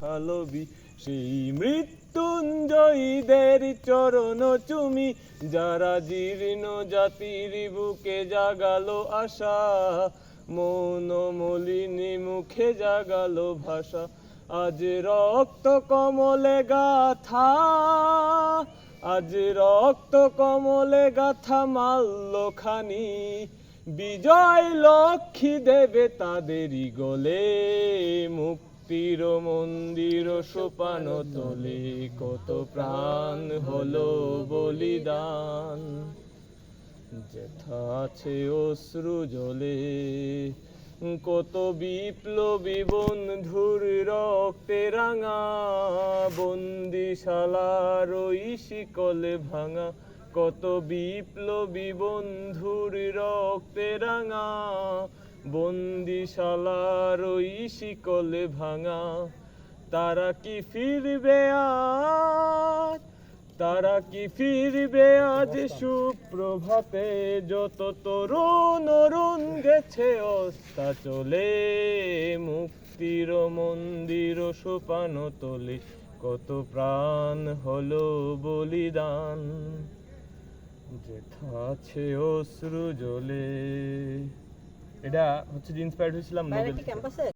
খালবি সেই মৃত্যুঞ্জয়ীদের চরণ চুমি, যারা জীর্ণ জাতির বুকে জাগালো আশা, মৌন মলিনী মুখে জাগালো ভাষা। আজ রক্ত কমলে গাথা, আজ রক্ত কমলে গাথা মাল্য খানি বিজয় লক্ষ্মী দেবে তাদেরই গলে, মুক্তির মন্দির সোপান তোলে, কত প্রাণ হলো বলিদান। যেথা আছে অশ্রু জলে, কত বিপ্লবী বন্ধুর রক্তে রাঙা, বন্দিশালার ওই শিকলে ভাঙা কত বিপ্লবী বন্ধুর রক্তে রাঙা, বন্দিশালার ওই শিকলে ভাঙা। তারা কি ফিরবে আজ? তারা কি ফিরবে আজ? সুপ্রভাতে যত তরুণ অরুণ গেছে, অস্তা চলে, মুক্তির মন্দির সোপান তোলে কত প্রাণ হলো বলিদান। আছে অশ্রু জলে এটা হচ্ছে যে ইন্সপায়ার্ড হয়েছিলাম ক্যাম্পাসে